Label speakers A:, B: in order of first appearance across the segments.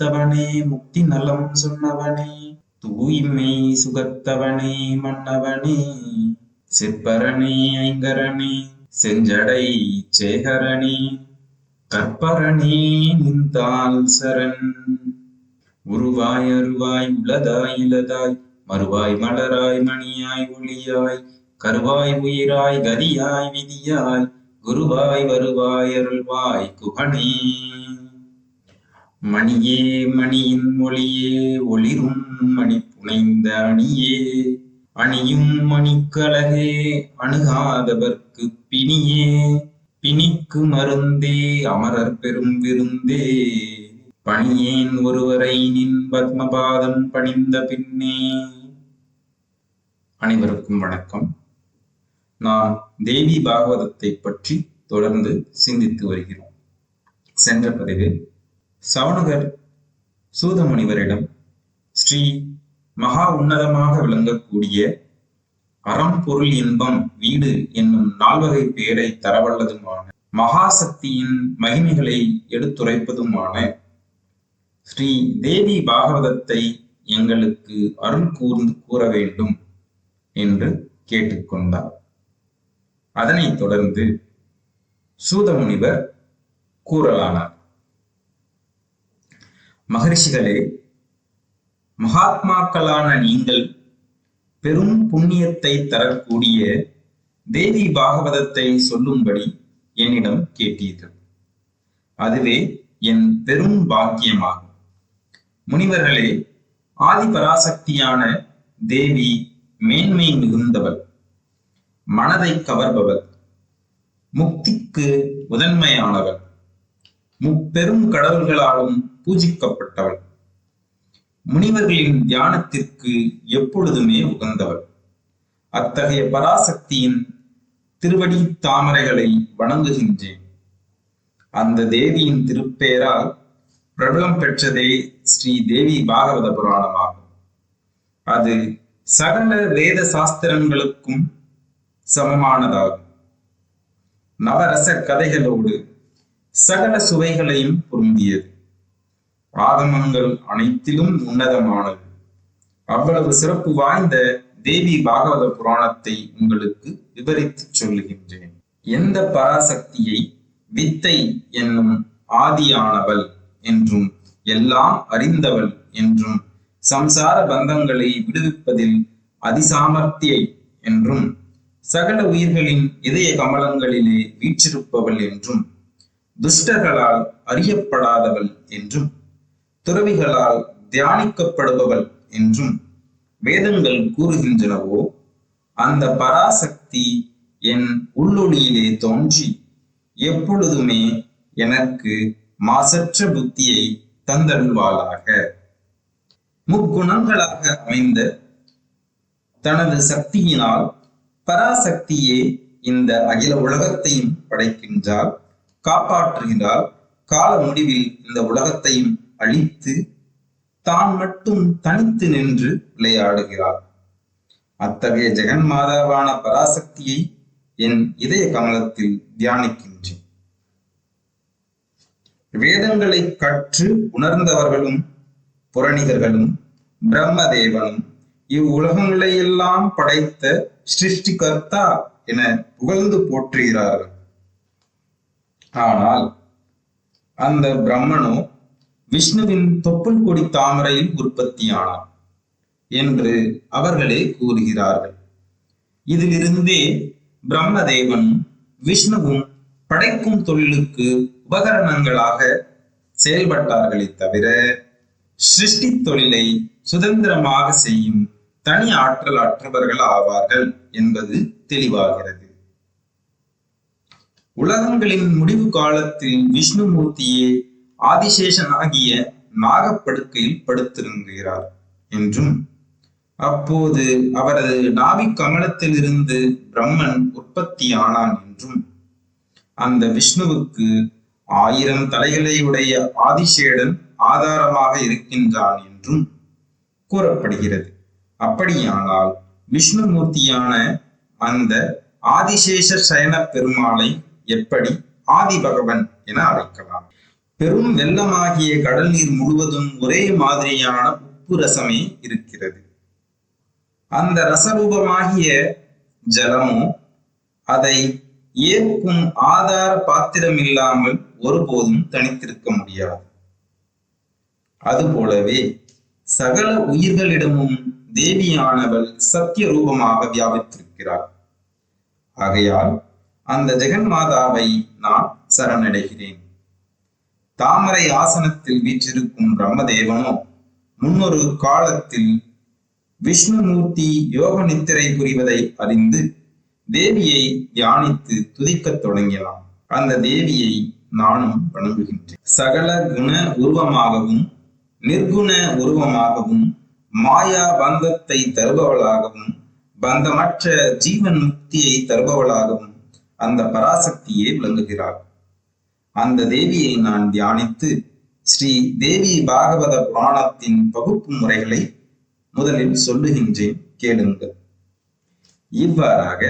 A: சுகத்தவனே முக்தி நலம் சொன்னவனே தூய்மை சுகத்தவனே மன்னவனே சிற்பரணே ஐங்கரணி செஞ்சடை சேகரணி கற்பரணி நிந்தால் சரண் உருவாய் அருவாய் உளதாய் இலதாய் மறுவாய் மலராய் மணியாய் ஒளியாய் கருவாய் உயிராய் கதியாய் விதியாய் குருவாய் வருவாய் அருள்வாய் குகணே மணியே மணியின் ஒளியே ஒளிரும் மணி புனைந்த அணியே அணியும் மணிக்கழகே அணுகாதவர்க்கு பிணியே பிணிக்கு மருந்தே அமரர் பெரும் விருந்தே பணியேன் ஒருவரை நின் பத்மபாதம் பணிந்த பின்னே
B: அனைவருக்கும் வணக்கம் நான் தேவி பாகவதத்தை பற்றி தொடர்ந்து சிந்தித்து வருகிறோம் சென்ற பதிவில் சவனகர் சூதமுனிவரிடம் ஸ்ரீ மகா உன்னதமாக விளங்கக்கூடிய அறம் பொருள் இன்பம் வீடு என்னும் நால்வகை பேரை தரவல்லதுமான மகாசக்தியின் மகிமைகளை எடுத்துரைப்பதுமான ஸ்ரீ தேவி பாகவதத்தை எங்களுக்கு அருள் கூர்ந்து கூற வேண்டும் என்று கேட்டுக்கொண்டார் அதனைத் தொடர்ந்து சூதமுனிவர் கூறலானார் மகரிஷிகளே மகாத்மாக்களான நீங்கள் பெரும் புண்ணியத்தை தரக்கூடிய தேவி பாகவதத்தை சொல்லும்படி என்னிடம் கேட்டீர்கள் அதுவே என் பெரும் பாக்கியமாகும் முனிவர்களே ஆதி பராசக்தியான தேவி மேன்மை மிகுந்தவள் மனதை கவர்பவள் முக்திக்கு முதன்மையானவள் முப்பெரும் கடவுள்களாலும் பூஜிக்கப்பட்டவள் முனிவர்களின் தியானத்திற்கு எப்பொழுதுமே உகந்தவள் அத்தகைய பராசக்தியின் திருவடி தாமரைகளை வணங்குகின்றேன் அந்த தேவியின் திருப்பெயரால் பிரபலம் பெற்றதே ஸ்ரீ தேவி பாகவத புராணமாகும் அது சகல வேத சாஸ்திரங்களுக்கும் சமமானதாகும் நவரச கதைகளோடு சகல சுவைகளையும் பொருந்தியது ஆகமங்கள் அனைத்திலும் உன்னதமானது அவ்வளவு சிறப்பு வாய்ந்த தேவி பாகவத புராணத்தை உங்களுக்கு விவரித்து சொல்லுகின்றேன் எந்த பராசக்தியை வித்தை என்னும் ஆதியானவள் என்றும் எல்லாம் அறிந்தவள் என்றும் சம்சார பந்தங்களை விடுவிப்பதில் அதிசாமர்த்தியை என்றும் சகல உயிர்களின் இதய கமலங்களிலே வீற்றிருப்பவள் என்றும் துஷ்டர்களால் அறியப்படாதவள் என்றும் துறவிகளால் தியானிக்கப்படுபவள் என்றும் வேதங்கள் கூறுகின்றனவோ அந்த பராசக்தி என் உள்ளொளியிலே தோன்றி எப்பொழுதுமே எனக்கு மாசற்ற புத்தியை தந்தருள்வாளாக முக்குணங்களாக அமைந்த தனது சக்தியினால் பராசக்தியே இந்த அகில உலகத்தையும் படைக்கின்றால் காப்பாற்றுகின்றால் கால முடிவில் இந்த உலகத்தையும் அழித்து தான் மட்டும் தனித்து நின்று விளையாடுகிறார் அத்தகைய ஜெகன் மாதாவான பராசக்தியை என் இதய கமலத்தில் தியானிக்கின்றேன் வேதங்களை கற்று உணர்ந்தவர்களும் புரணிதர்களும் பிரம்மதேவனும் இவ்வுலகங்களை எல்லாம் படைத்த சிருஷ்டிகர்த்தா என புகழ்ந்து போற்றுகிறார்கள் ஆனால் அந்த பிரம்மனோ விஷ்ணுவின் தொப்புள் கொடி தாமரையில் உற்பத்தியானார் என்று அவர்களே கூறுகிறார்கள் இதிலிருந்தே பிரம்மதேவன் விஷ்ணுவும் படைக்கும் தொழிலுக்கு உபகரணங்களாக செயல்பட்டார்களே தவிர சிருஷ்டி தொழிலை சுதந்திரமாக செய்யும் தனி ஆற்றல் அற்றவர்கள் ஆவார்கள் என்பது தெளிவாகிறது உலகங்களின் முடிவு காலத்தில் விஷ்ணுமூர்த்தியே ஆதிசேஷன் ஆகிய நாகப்படுக்கையில் படுத்திருக்கிறார் என்றும் அப்போது அவரது நாவி கமலத்திலிருந்து பிரம்மன் உற்பத்தியானான் என்றும் அந்த விஷ்ணுவுக்கு ஆயிரம் தலைகளை உடைய ஆதிசேடன் ஆதாரமாக இருக்கின்றான் என்றும் கூறப்படுகிறது அப்படியானால் விஷ்ணுமூர்த்தியான அந்த ஆதிசேஷ சயன பெருமாளை எப்படி ஆதி பகவன் என அழைக்கலாம் பெரும் வெள்ளமாகிய கடல் நீர் முழுவதும் ஒரே மாதிரியான உப்பு ரசமே இருக்கிறது அந்த ரசரூபமாகிய ஜலமோ அதை ஏற்கும் ஆதார பாத்திரம் இல்லாமல் ஒருபோதும் தனித்திருக்க முடியாது அதுபோலவே சகல உயிர்களிடமும் தேவியானவள் சத்திய ரூபமாக வியாபித்திருக்கிறாள் ஆகையால் அந்த ஜெகன் மாதாவை நான் சரணடைகிறேன் தாமரை ஆசனத்தில் வீற்றிருக்கும் பிரம்மதேவனோ முன்னொரு காலத்தில் விஷ்ணுமூர்த்தி யோக நித்திரை புரிவதை அறிந்து தேவியை தியானித்து துதிக்கத் தொடங்கினான் அந்த தேவியை நானும் வணங்குகின்றேன் சகல குண உருவமாகவும் நிர்குண உருவமாகவும் மாயா பந்தத்தை தருபவளாகவும் பந்தமற்ற ஜீவன் முக்தியை தருபவளாகவும் அந்த பராசக்தியே விளங்குகிறாள் அந்த தேவியை நான் தியானித்து ஸ்ரீ தேவி பாகவத புராணத்தின் பகுப்பு முறைகளை முதலில் சொல்லுகின்றேன் கேளுங்கள் இவ்வாறாக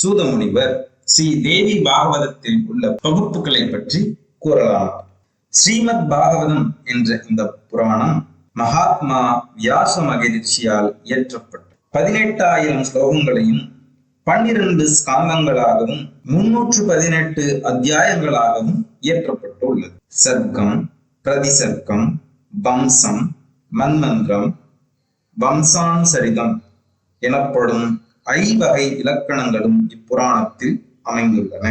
B: சூதமுனிவர் ஸ்ரீ தேவி பாகவதத்தில் உள்ள பகுப்புகளை பற்றி கூறலாம் ஸ்ரீமத் பாகவதம் என்ற இந்த புராணம் மகாத்மா வியாச மகிழ்ச்சியால் இயற்றப்பட்ட பதினெட்டாயிரம் ஸ்லோகங்களையும் பன்னிரண்டு ஸ்காந்தங்களாகவும் முன்னூற்று பதினெட்டு அத்தியாயங்களாகவும் இயற்றப்பட்டுள்ளது சர்க்கம் பிரதிசர்க்கம் வம்சம் மன்மந்திரம் வம்சானுசரிதம் எனப்படும் ஐவகை இலக்கணங்களும் இப்புராணத்தில் அமைந்துள்ளன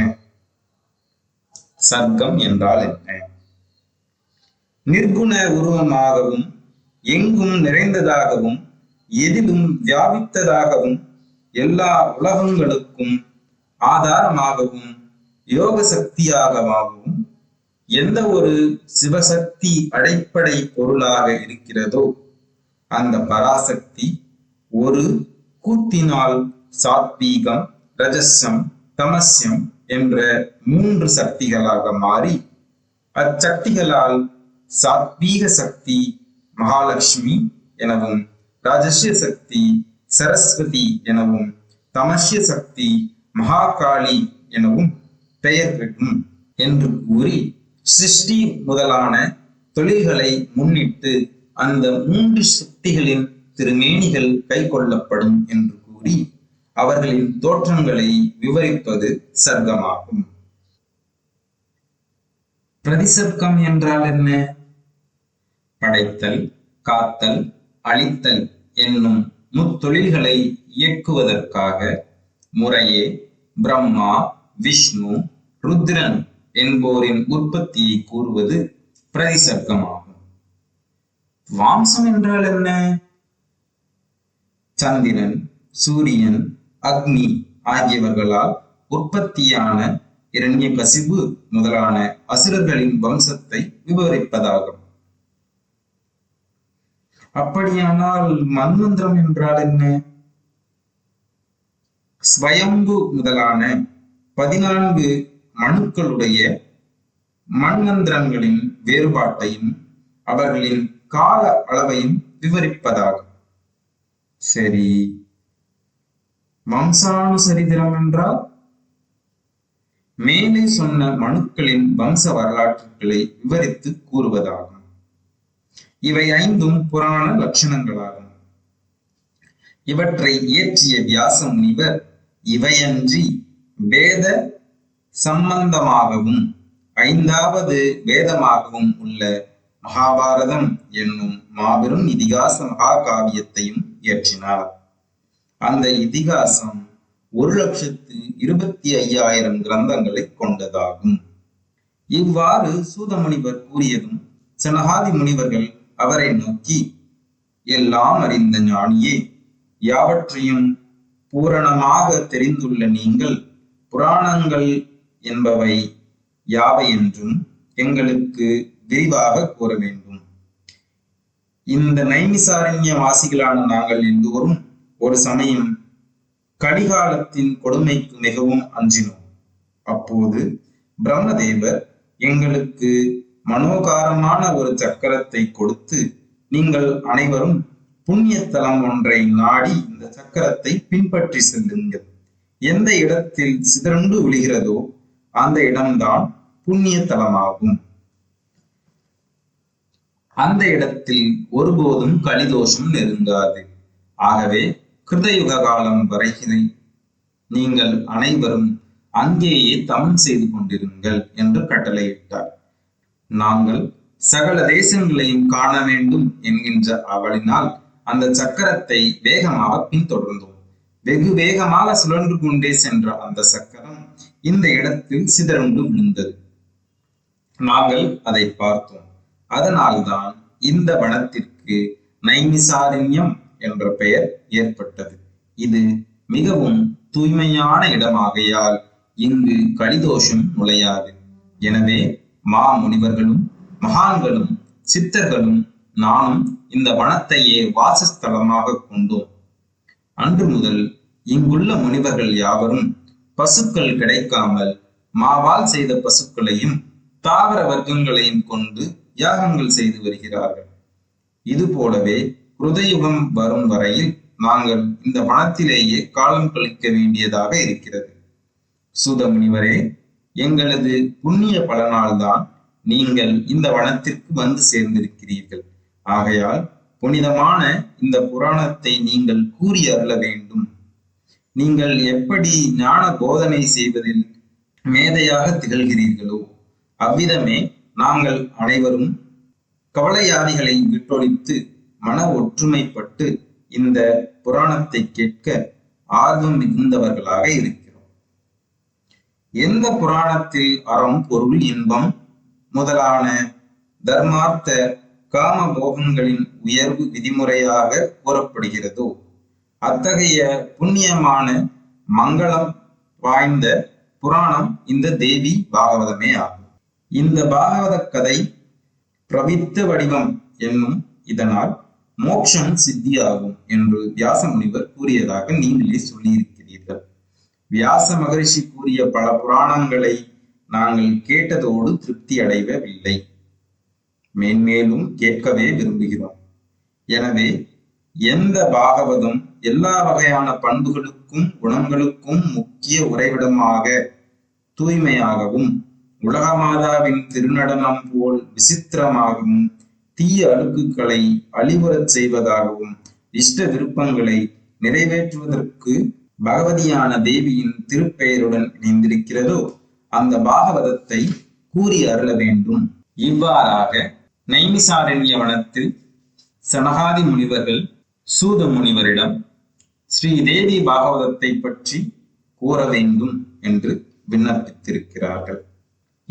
B: சர்க்கம் என்றால் என்ன நிர்குண உருவமாகவும் எங்கும் நிறைந்ததாகவும் எதிலும் வியாபித்ததாகவும் எல்லா உலகங்களுக்கும் ஆதாரமாகவும் யோக சக்தியாகவும் எந்த ஒரு சிவசக்தி அடிப்படை பொருளாக இருக்கிறதோ அந்த பராசக்தி ஒரு கூத்தினால் சாத்வீகம் ரஜசம் தமசியம் என்ற மூன்று சக்திகளாக மாறி அச்சக்திகளால் சாத்வீக சக்தி மகாலட்சுமி எனவும் ராஜசிய சக்தி சரஸ்வதி எனவும் தமசிய சக்தி மகாகாளி எனவும் பெயர் பெற்றும் என்று கூறி சிருஷ்டி முதலான தொழில்களை முன்னிட்டு அந்த மூன்று சக்திகளின் திருமேனிகள் கை கொள்ளப்படும் என்று கூறி அவர்களின் தோற்றங்களை விவரிப்பது சர்க்கமாகும் பிரதிசர்க்கம் என்றால் என்ன படைத்தல் காத்தல் அழித்தல் என்னும் முத்தொழில்களை இயக்குவதற்காக முறையே பிரம்மா விஷ்ணு ருத்ரன் என்போரின் உற்பத்தியை கூறுவது பிரதிசர்க்கமாகும் வாம்சம் என்றால் என்ன சந்திரன் சூரியன் அக்னி ஆகியவர்களால் உற்பத்தியான இரண்ய கசிவு முதலான அசுரர்களின் வம்சத்தை விவரிப்பதாகும் அப்படியானால் மன்மந்திரம் என்றால் என்ன ஸ்வயம்பு முதலான பதினான்கு மனுக்களுடைய மண்மந்திரங்களின் வேறுபாட்டையும் அவர்களின் கால அளவையும் விவரிப்பதாகும் சரி வம்சானுசரிதிரம் என்றால் மேலே சொன்ன மனுக்களின் வம்ச வரலாற்றுகளை விவரித்து கூறுவதாகும் இவை ஐந்தும் புராண லட்சணங்களாகும் இவற்றை இயற்றிய வியாச முனிவர் இவையன்றி வேத சம்பந்தமாகவும் ஐந்தாவது வேதமாகவும் உள்ள மகாபாரதம் என்னும் மாபெரும் இதிகாச மகாகாவியத்தையும் இயற்றினார் அந்த இதிகாசம் ஒரு லட்சத்து இருபத்தி ஐயாயிரம் கிரந்தங்களை கொண்டதாகும் இவ்வாறு சூத முனிவர் கூறியதும் சனகாதி முனிவர்கள் அவரை நோக்கி எல்லாம் அறிந்த ஞானியே யாவற்றையும் பூரணமாக தெரிந்துள்ள நீங்கள் புராணங்கள் என்பவை யாவை என்றும் எங்களுக்கு விரிவாக கூற வேண்டும் இந்த நைமிசாரண்ய வாசிகளான நாங்கள் எல்லோரும் ஒரு சமயம் கடிகாலத்தின் கொடுமைக்கு மிகவும் அஞ்சினோம் அப்போது பிரம்மதேவர் எங்களுக்கு மனோகாரமான ஒரு சக்கரத்தை கொடுத்து நீங்கள் அனைவரும் புண்ணியத்தலம் ஒன்றை நாடி இந்த சக்கரத்தை பின்பற்றி செல்லுங்கள் எந்த இடத்தில் சிதறண்டு விழுகிறதோ அந்த இடம்தான் புண்ணிய தலமாகும் அந்த இடத்தில் ஒருபோதும் கலிதோஷம் நெருங்காது ஆகவே கிருதயுக காலம் வரைகிறை நீங்கள் அனைவரும் அங்கேயே தமன் செய்து கொண்டிருங்கள் என்று கட்டளையிட்டார் நாங்கள் சகல தேசங்களையும் காண வேண்டும் என்கின்ற அவளினால் அந்த சக்கரத்தை வேகமாக பின்தொடர்ந்தோம் வெகு வேகமாக சுழன்று கொண்டே சென்ற அந்த சக்கரம் இந்த இடத்தில் சிதறுண்டு விழுந்தது நாங்கள் அதை பார்த்தோம் அதனால்தான் இந்த வனத்திற்கு நைமிசாரண்யம் என்ற பெயர் ஏற்பட்டது இது மிகவும் தூய்மையான இடமாகையால் இங்கு கலிதோஷம் நுழையாது எனவே மா முனிவர்களும் மகான்களும் சித்தர்களும் நானும் இந்த வனத்தையே வாசஸ்தலமாக கொண்டோம் அன்று முதல் இங்குள்ள முனிவர்கள் யாவரும் பசுக்கள் கிடைக்காமல் மாவால் செய்த பசுக்களையும் தாவர வர்க்கங்களையும் கொண்டு யாகங்கள் செய்து வருகிறார்கள் இது போலவே குருதயுகம் வரும் வரையில் நாங்கள் இந்த வனத்திலேயே காலம் கழிக்க வேண்டியதாக இருக்கிறது சூத முனிவரே எங்களது புண்ணிய பலனால்தான் நீங்கள் இந்த வனத்திற்கு வந்து சேர்ந்திருக்கிறீர்கள் ஆகையால் புனிதமான இந்த புராணத்தை நீங்கள் கூறி அருள வேண்டும் நீங்கள் எப்படி ஞான போதனை செய்வதில் மேதையாக திகழ்கிறீர்களோ அவ்விதமே நாங்கள் அனைவரும் கவலையாதிகளை விட்டொழித்து மன ஒற்றுமைப்பட்டு இந்த புராணத்தை கேட்க ஆர்வம் மிகுந்தவர்களாக இருக்கிறோம் எந்த புராணத்தில் அறம் பொருள் இன்பம் முதலான தர்மார்த்த காம போகங்களின் உயர்வு விதிமுறையாக கூறப்படுகிறதோ அத்தகைய புண்ணியமான மங்களம் வாய்ந்த புராணம் இந்த தேவி பாகவதமே ஆகும் இந்த பாகவத கதை பிரவித்த வடிவம் என்னும் இதனால் மோட்சம் சித்தியாகும் என்று வியாச முனிவர் கூறியதாக நீங்களே சொல்லியிருக்கிறீர்கள் வியாச மகரிஷி கூறிய பல புராணங்களை நாங்கள் கேட்டதோடு திருப்தி அடையவில்லை மேன்மேலும் கேட்கவே விரும்புகிறோம் எனவே எந்த பாகவதம் எல்லா வகையான பண்புகளுக்கும் குணங்களுக்கும் முக்கிய உறைவிடமாக தூய்மையாகவும் உலக மாதாவின் திருநடனம் போல் விசித்திரமாகவும் தீய அழுக்குகளை அழிவுறச் செய்வதாகவும் இஷ்ட விருப்பங்களை நிறைவேற்றுவதற்கு பகவதியான தேவியின் திருப்பெயருடன் இணைந்திருக்கிறதோ அந்த பாகவதத்தை கூறி அருள வேண்டும் இவ்வாறாக நைமிசாரண்ய வனத்தில் சனகாதி முனிவர்கள் சூத முனிவரிடம் ஸ்ரீ தேவி பாகவதத்தை பற்றி கூற வேண்டும் என்று விண்ணப்பித்திருக்கிறார்கள்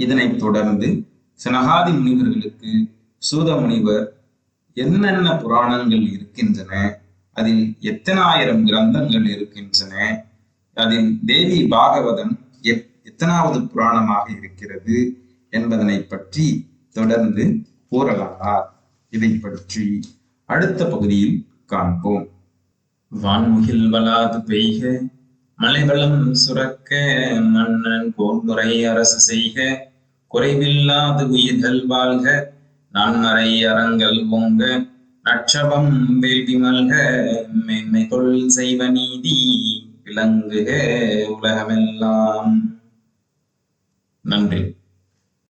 B: இதனைத் தொடர்ந்து சனகாதி முனிவர்களுக்கு சூத முனிவர் என்னென்ன புராணங்கள் இருக்கின்றன அதில் எத்தனாயிரம் கிரந்தங்கள் இருக்கின்றன அதில் தேவி பாகவதம் எத்தனாவது புராணமாக இருக்கிறது என்பதனை பற்றி தொடர்ந்து கூறலானார் இதை பற்றி அடுத்த பகுதியில் காண்போம்
A: வான்முகில் வலாது பெய்க மலைவளம் சுரக்க மன்னன் போர்முறை அரசு செய்க குறைவில்லாது உயிர்கள் வாழ்க நான் அறை அறங்கள் பொங்க அச்சவம் வேள்வி மல்க மென்மை தொழில் செய்வ நீதி விளங்குக உலகமெல்லாம் நன்றி